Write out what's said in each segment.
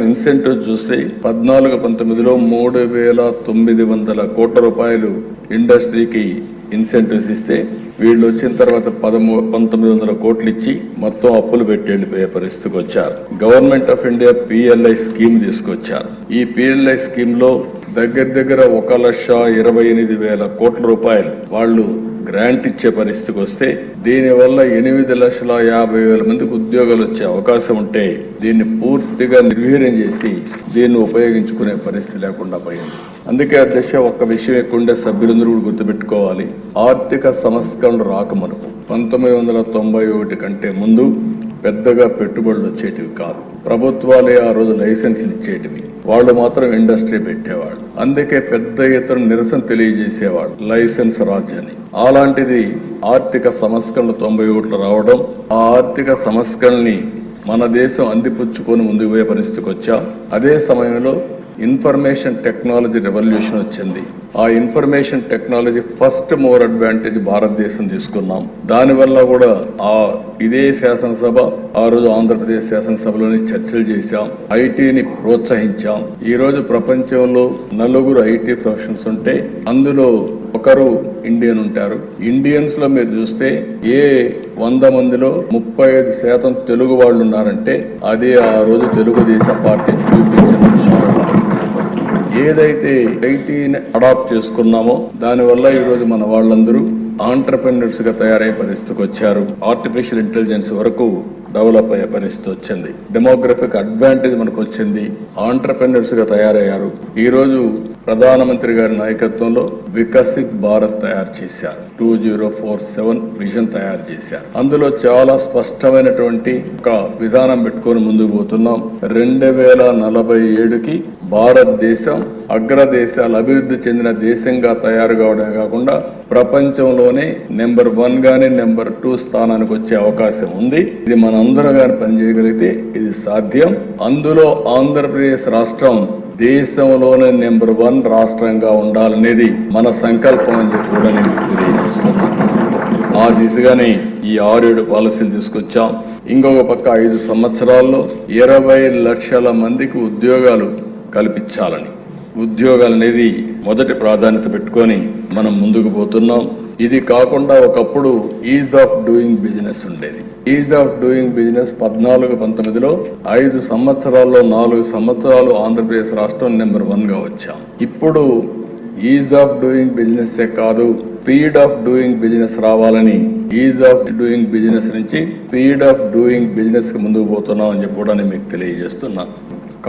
Incentive చూస్తే పద్నాలుగు పంతొమ్మిదిలో మూడు వేల తొమ్మిది వందల కోట్ల రూపాయలు ఇండస్ట్రీకి ఇన్సెంటివ్స్ ఇస్తే వీళ్ళు వచ్చిన తర్వాత పదమూ పంతొమ్మిది వందల కోట్లు ఇచ్చి మొత్తం అప్పులు పెట్టి పరిస్థితికి వచ్చారు. Government of India PLI scheme తీసుకొచ్చారు. ఈ పిఎల్ఐ స్కీమ్లో దగ్గర దగ్గర ఒక లక్ష ఇరవై ఎనిమిది వేల కోట్ల రూపాయలు వాళ్ళు గ్రాంట్ ఇచ్చే పరిస్థితికి వస్తే దీనివల్ల ఎనిమిది లక్షల యాభై వేల మందికి ఉద్యోగాలు వచ్చే అవకాశం ఉంటే దీన్ని పూర్తిగా నిర్వీర్యం చేసి దీన్ని ఉపయోగించుకునే పరిస్థితి లేకుండా పోయింది. అందుకే అధ్యక్ష ఒక్క విషయం ఎక్కువ సభ్యులందరూ కూడా గుర్తుపెట్టుకోవాలి. ఆర్థిక సంస్కరణలు రాకమనుకు పంతొమ్మిది వందల తొంభై ఒకటి కంటే ముందు పెద్దగా పెట్టుబడులు వచ్చేటివి కాదు. ప్రభుత్వాలే ఆ రోజు లైసెన్సులు ఇచ్చేటివి. వాళ్ళు మాత్రం ఇండస్ట్రీ పెట్టేవాళ్ళు. అందుకే పెద్ద ఎత్తున నిరసన తెలియజేసేవాడు లైసెన్స్ రాజ్యాన్ని. అలాంటిది ఆర్థిక సంస్కరణలు తొంభై ఒకటిలో రావడం ఆ ఆర్థిక సంస్కరణని మన దేశం అందిపుచ్చుకొని ముందుకు పోయే పరిస్థితికి వచ్చా. అదే సమయంలో ఇన్ఫర్మేషన్ టెక్నాలజీ రెవల్యూషన్ వచ్చింది. ఆ information technology first more advantage Bharatadesam తీసుకున్నాం. దానివల్ల కూడా ఆ ఇదే శాసనసభ ఆ రోజు ఆంధ్రప్రదేశ్ శాసనసభలోని చర్చలు చేశాం. ఐటీని ప్రోత్సహించాం. ఈ రోజు ప్రపంచంలో నలుగురు ఐటీ ప్రొఫెషనల్స్ ఉంటే అందులో ఒకరు ఇండియన్ ఉంటారు. ఇండియన్స్లో మీరు చూస్తే ఏ వంద మందిలో ముప్పై ఐదు శాతం తెలుగు వాళ్ళు ఉన్నారంటే అదే ఆ రోజు తెలుగుదేశం పార్టీ చూపించిన విషయం. ఏదైతే ఐటీని అడాప్ట్ చేసుకున్నామో దానివల్ల ఈరోజు మన వాళ్ళందరూ ఆంటర్ప్రెన్యూర్స్గా తయారయ్యే పరిస్థితికి వచ్చారు. ఆర్టిఫిషియల్ ఇంటెలిజెన్స్ వరకు డెవలప్ అయ్యే పరిస్థితి వచ్చింది. డెమోగ్రఫిక్ అడ్వాంటేజ్ మనకు వచ్చింది. ఆంటర్ప్రెన్యూర్స్గా తయారయ్యారు. ఈ రోజు ప్రధానమంత్రి గారి నాయకత్వంలో వికసిత్ భారత్ తయారు చేశారు. Two zero four seven vision తయారు చేశారు. అందులో చాలా స్పష్టమైనటువంటి ఒక విధానం పెట్టుకొని ముందుకు పోతున్నాం. రెండు వేల నలభై ఏడుకి భారతదేశం అగ్రదేశాలు అభివృద్ధి చెందిన దేశంగా తయారు కావడమే కాకుండా ప్రపంచంలోనే నెంబర్ వన్ గానే నెంబర్ టూ స్థానానికి వచ్చే అవకాశం ఉంది. ఇది మనందరం గాని పనిచేయగలిగితే ఇది సాధ్యం. అందులో ఆంధ్రప్రదేశ్ రాష్ట్రం దేశంలోనే నెంబర్ వన్ రాష్ట్రంగా ఉండాలనేది మన సంకల్పం అని చెప్పి కూడా నేను తెలియజేస్తున్నాను. ఆ దిశగానే ఈ ఆరేడు పాలసీలు తీసుకొచ్చాం. ఇంకొక పక్క ఐదు సంవత్సరాల్లో ఇరవై లక్షల మందికి ఉద్యోగాలు కల్పించాలని. ఉద్యోగాలు అనేది మొదటి ప్రాధాన్యత పెట్టుకొని మనం ముందుకు పోతున్నాం. ఇది కాకుండా ఒకప్పుడు ఈజ్ ఆఫ్ డూయింగ్ బిజినెస్ ఉండేది. ఈజ్ ఆఫ్ డూయింగ్ బిజినెస్ పద్నాలుగు పంతొమ్మిదిలో ఐదు సంవత్సరాల్లో నాలుగు సంవత్సరాలు ఆంధ్రప్రదేశ్ రాష్ట్రం నెంబర్ వన్గా వచ్చాం. ఇప్పుడు ఈజ్ ఆఫ్ డూయింగ్ బిజినెస్ కాదు స్పీడ్ ఆఫ్ డూయింగ్ బిజినెస్ రావాలని ఈజ్ ఆఫ్ డూయింగ్ బిజినెస్ నుంచి స్పీడ్ ఆఫ్ డూయింగ్ బిజినెస్కి ముందుకు పోతున్నాం అని చెప్పి కూడా నేను మీకు తెలియజేస్తున్నా.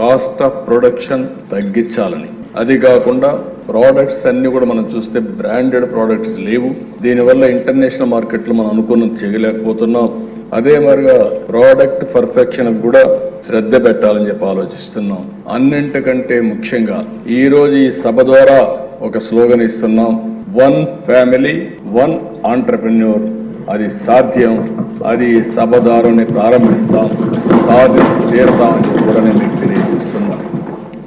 కాస్ట్ ఆఫ్ ప్రొడక్షన్ తగ్గించాలని. అది కాకుండా ప్రోడక్ట్స్ అన్ని కూడా మనం చూస్తే బ్రాండెడ్ ప్రోడక్ట్స్ లేవు. దీనివల్ల ఇంటర్నేషనల్ మార్కెట్లో మనం అనుకున్నది చేయలేకపోతున్నాం. అదే మరిగా ప్రోడక్ట్ పర్ఫెక్షన్ కూడా శ్రద్ధ పెట్టాలని చెప్పి ఆలోచిస్తున్నాం. అన్నింటికంటే ముఖ్యంగా ఈ రోజు ఈ సభ ద్వారా ఒక స్లోగన్ ఇస్తున్నాం. వన్ ఫ్యామిలీ వన్ ఆంటర్ప్రెన్యూర్ అది సాధ్యం. అది ఈ సభ ద్వారానే ప్రారంభిస్తాం. సాధించి తీరుతామని కూడా నేను